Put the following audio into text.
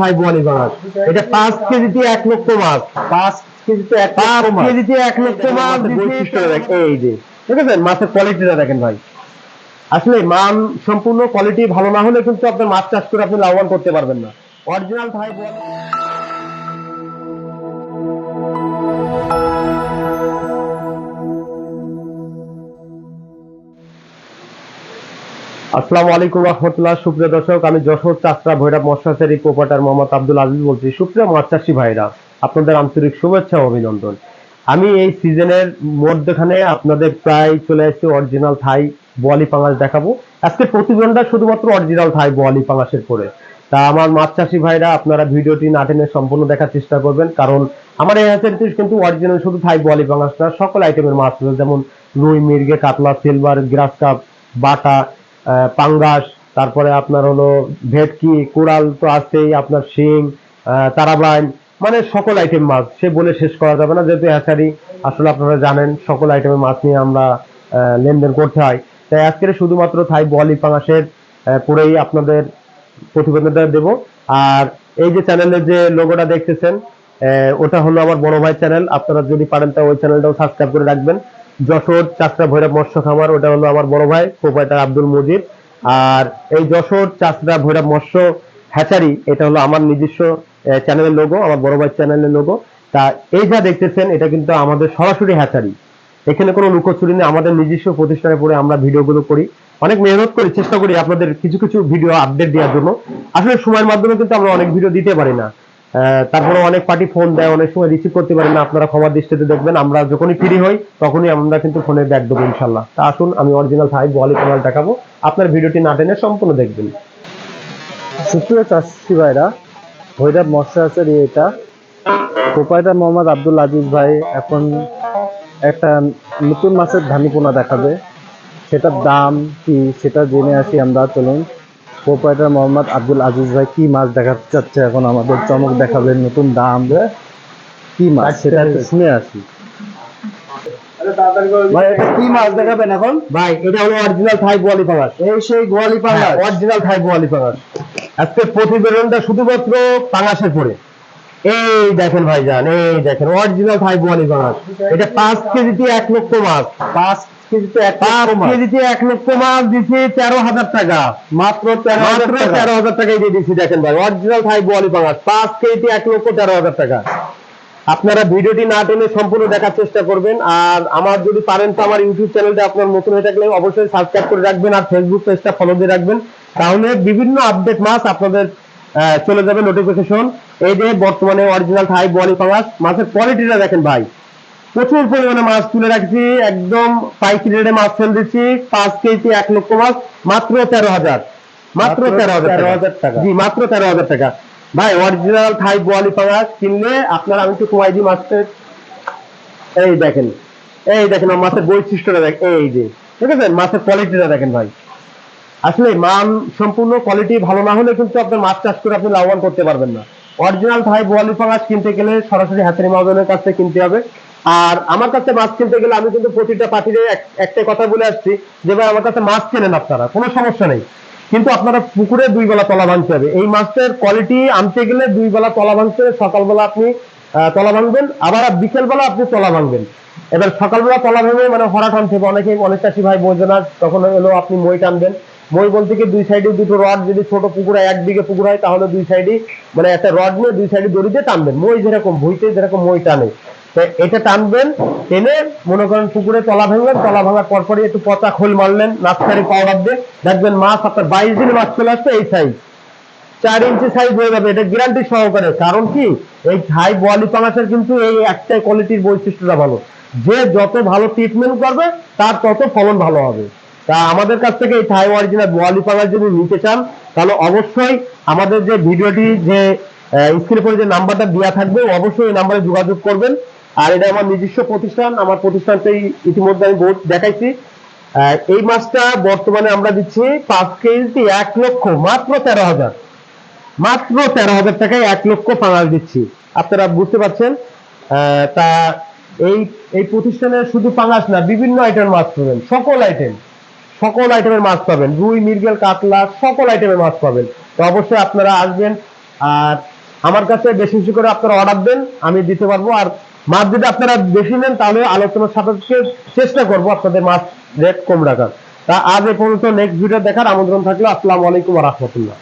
ভাই বোয়ালি মাছ এটা পাঁচ কেজিতে এক লক্ষ মাছ পাঁচ কেজিতে এক পাঁচ কেজিতে এক লক্ষ মাছ। এই যে ঠিক আছে মাছের কোয়ালিটিটা দেখেন ভাই। আসলে মান সম্পূর্ণ কোয়ালিটি ভালো না হলে কিন্তু আপনার মাছ চাষ করে আপনি লাভবান করতে পারবেন না। অরিজিনাল ভাই বোয়ালি আসসালামু আলাইকুম রহমতুল্লাহ। সুপ্রিয় দর্শক, আমি যশোর চাষরা ভৈরব মৎস্যাচারী কোপাটার মোহাম্মদ আব্দুল আজিজ বলছি। সুপ্রিয় চাষী ভাইরা, আপনাদের আন্তরিক শুভেচ্ছা ও অভিনন্দন। আমি এই সিজনের মধ্যখানে আপনাদের প্রায় চলে এসেছি অরিজিনাল থাই বোয়ালি পাঙাশ দেখাবো। আজকে প্রতিবেদনটা শুধুমাত্র অরিজিনাল থাই বোয়ালি পাঙাশের পরে। তা আমার মাছ চাষী ভাইরা, আপনারা ভিডিওটি না টেনে সম্পূর্ণ দেখার চেষ্টা করবেন, কারণ আমার এই হ্যাচারিতে কিন্তু অরিজিনাল শুধু থাই বোয়ালি পাঙাশ না, সকল আইটেমের মাছ যেমন রুই, মির্গে, কাতলা, সিলভার, গ্রাস কাপ, বাটা পাঙ্গাস তারপরে আপনার হলো ভেটকি কোরাল তো আছেই আপনার শিং তারাবাইন মানে সকল আইটেম মাছ। সে বলে শেষ করা যাবে না যেহেতু হ্যাচারি আসলে আপনারা জানেন সকল আইটেমের মাছ নিয়ে আমরা লেনদেন করতে হয়। তাই আজকের শুধুমাত্র থাই বলি পাঙাশের আহ, পরেই আপনাদের প্রতিবেদনটা দেব। আর এই যে চ্যানেলের যে লোগোটা দেখতেছেন ওটা হলো আমার বড় ভাই চ্যানেল আপনারা যদি পারেন তা ওই চ্যানেলটাও সাবস্ক্রাইব করে রাখবেন। যশোর চাষরা ভৈরব মৎস্য খামার, ওটা হলো আমার বড় ভাই প্রোপাইটার আব্দুল মজিদ আর এই যশোর চাষরা ভৈরব মৎস্য হ্যাচারি, এটা হলো আমার নিজস্ব চ্যানেলের লোগো আমার বড় ভাই চ্যানেলের লোগো তা এই যা দেখতেছেন, এটা কিন্তু আমাদের সরাসরি হ্যাচারি। এখানে কোনো লুকোচুরি নেই, আমাদের নিজস্ব প্রতিষ্ঠানে পড়ে আমরা ভিডিওগুলো করি। অনেক মেহনত করি, চেষ্টা করি আপনাদের কিছু কিছু ভিডিও আপডেট দেওয়ার জন্য। আসলে সময়ের মাধ্যমে কিন্তু আমরা অনেক ভিডিও দিতে পারি না। তারপরে অনেক পার্টি ফোন দেয়, অনেক সময় রিসিভ করতে পারি না, আপনারা ক্ষমার দৃষ্টিতে দেখবেন, আমরা যখনই ফ্রি হই, তখনই আমরা কিন্তু ফোনে ব্যাক দেবো ইনশাল্লাহ। তা আসুন, আমি অরিজিনাল ফাইভ বলে তোমার দেখাবো, আপনার ভিডিওটি না টেনে সম্পূর্ণ দেখবেন। সুপ্রিয় চাষি ভাইরা, ভৈরব মৎস্য আচারি এটা। প্রোপাইটার মোহাম্মদ আব্দুল আজিজ ভাই এখন একটা নতুন মাছের ধানিপোনা দেখাবে। সেটার দাম কি সেটা জেনে আসি আমরা, চলুন। প্রোপাইটার মোহাম্মদ আব্দুল আজিজ ভাই কি মাছ দেখাতে চাচ্ছে এখন আমাদের চমক দেখাবেন নতুন দাম কি মাছ? সেটা একটু শুনে আসি। ভাই এটা কি মাছ দেখাবেন এখন? ভাই এটা হলো অরিজিনাল থাই বলি পাঙাশ এই সেই গোয়ালি পাঙ্গাস অরিজিনাল থাই বলি পাঙাশ আজকে প্রতিবেদনটা শুধুমাত্র পাঙাশের পরে এই দেখেন ভাইজান এই দেখেন অরিজিনাল থাই বলি পাঙাশ এটা পাঁচ কেজিতে এক লক্ষ মাছ। পাঁচ কেজিতে এক লক্ষ মাছ। কেজিতে এক লক্ষ মাছ দিচ্ছে তেরো হাজার টাকা। মাত্র তেরো মাত্র তেরো হাজার টাকায় দিয়ে দিচ্ছি দেখেন ভাই অরিজিনাল থাই বলি পাঙাশ পাঁচ কেজিতে এক লক্ষ তেরো হাজার টাকা। আপনারা ভিডিওটি না টেনে সম্পূর্ণ দেখার চেষ্টা করবেন। আর আমার যদি পারেন তো আমার ইউটিউব চ্যানেলটা আপনার নতুন হয়ে থাকলে অবশ্যই সাবস্ক্রাইব করে রাখবেন আর ফেসবুক পেজটা ফলো দিয়ে রাখবেন। তাহলে বিভিন্ন আপডেট মাছ আপনাদের চলে যাবে নোটিফিকেশন এই যে বর্তমানে অরিজিনাল থাই বলি পাঙাশ মাছের কোয়ালিটিটা দেখেন ভাই। প্রচুর পরিমাণে মাছ তুলে রাখছি একদম পাইকারি রেটে মাছ সেল দিচ্ছি পাঁচ কেজি এক লক্ষ মাছ মাত্র তেরো হাজার। মাত্র তেরো হাজার টাকা। জি মাত্র তেরো হাজার টাকা। ভাই অরিজিনাল থাই বোয়ালি পাঙাশ কিনলে আপনার আমি একটু কমাই দিই মাছের এই দেখেন এই দেখেন মাছের বৈশিষ্ট্যটা দেখ এই যে ঠিক আছে? মাছের কোয়ালিটিটা দেখেন ভাই। আসলে মান সম্পূর্ণ কোয়ালিটি ভালো না হলে কিন্তু আপনার মাছ চাষ করে আপনি লাভবান করতে পারবেন না। অরিজিনাল থাই বোয়ালি পাঙাশ কিনতে গেলে সরাসরি হাতের মহাজনের কাছ থেকে কিনতে হবে। আর আমার কাছে মাছ কিনতে গেলে আমি কিন্তু প্রতিটা পার্টিতে একটা কথা বলে আসছি যে ভাই, আমার কাছে মাছ কেনেন আপনারা? কোনো সমস্যা নেই। কিন্তু আপনারা পুকুরে দুই বেলা তলা ভাঙতে হবে। এই মাছের কোয়ালিটি আনতে গেলে দুই বেলা তলা ভাঙতে সকালবেলা আপনি তলা ভাঙবেন। আবার বিকেল বেলা আপনি তলা ভাঙবেন। এবার সকালবেলা তলা ভেঙে মানে হরা টানতে হবে অনেকে অনেক চাষি ভাই বোঝে না তখন হলো আপনি মই টানবেন। মই বলতে কি দুই সাইডে দুটো রড যদি ছোট পুকুর হয় একদিকে পুকুর হয়, তাহলে দুই সাইডে মানে একটা রড নিয়ে দুই সাইডে দড়ি দিয়ে টানবেন। মই যেরকম, ভুইতে যেরকম মই টানে। এটা টানবেন, টেনে মনে করেন পুকুরে তলা ভাঙলেন, তলা ভাঙার পরপরই একটু পচা খোল মারলেন নার্সারি পাউডার দিয়ে। দেখবেন মাছ আপনার বাইশ দিনে মাছ চলে আসছে এই সাইজ চার ইঞ্চি সাইজ হয়ে যাবে, এটা গ্যারান্টি সহকারে। কারণ কি? এই থাই বোয়ালি পাঙাশের কিন্তু এই একটাই কোয়ালিটির বৈশিষ্ট্যটা ভালো। যে যত ভালো ট্রিটমেন্ট করবে, তার তত ফলন ভালো হবে। তা আমাদের কাছ থেকে এই থাই অরিজিনাল বোয়ালি পাঙাশ যদি নিতে চান, তাহলে অবশ্যই আমাদের যে ভিডিওটি যে স্ক্রিনে পরে যে নাম্বারটা দেওয়া থাকবে, অবশ্যই এই নাম্বারে যোগাযোগ করবেন। আর এটা আমার নিজস্ব প্রতিষ্ঠান, আমার প্রতিষ্ঠানটাই ইতিমধ্যে আমি বোর্ড দেখাইছি। এই মাছটা বর্তমানে আমরা দিচ্ছি পাঁচ কেজি এক লক্ষ, মাত্র তেরো হাজার। মাত্র তেরো হাজার টাকায় এক লক্ষ পাঙাশ দিচ্ছি। আপনারা বুঝতে পারছেন তা এই এই প্রতিষ্ঠানে শুধু পাঙাশ না, বিভিন্ন আইটেমের মাছ পাবেন, সকল আইটেম সকল আইটেমের মাছ পাবেন। রুই মির্গেল কাতলা, সকল আইটেমের মাছ পাবেন। তো অবশ্যই আপনারা আসবেন, আর আমার কাছে বেশি বেশি করে আপনারা অর্ডার দেন, আমি দিতে পারব। আর মাছ যদি আপনারা বেশি নেন, তাহলে আলোচনার সাপেক্ষে চেষ্টা করব আপনাদের মাছ রেট কম রাখার। তা আজ এ পর্যন্ত নেক্সট ভিডিও দেখার আমন্ত্রণ থাকল। আসসালামু আলাইকুম রহমতুল্লাহ।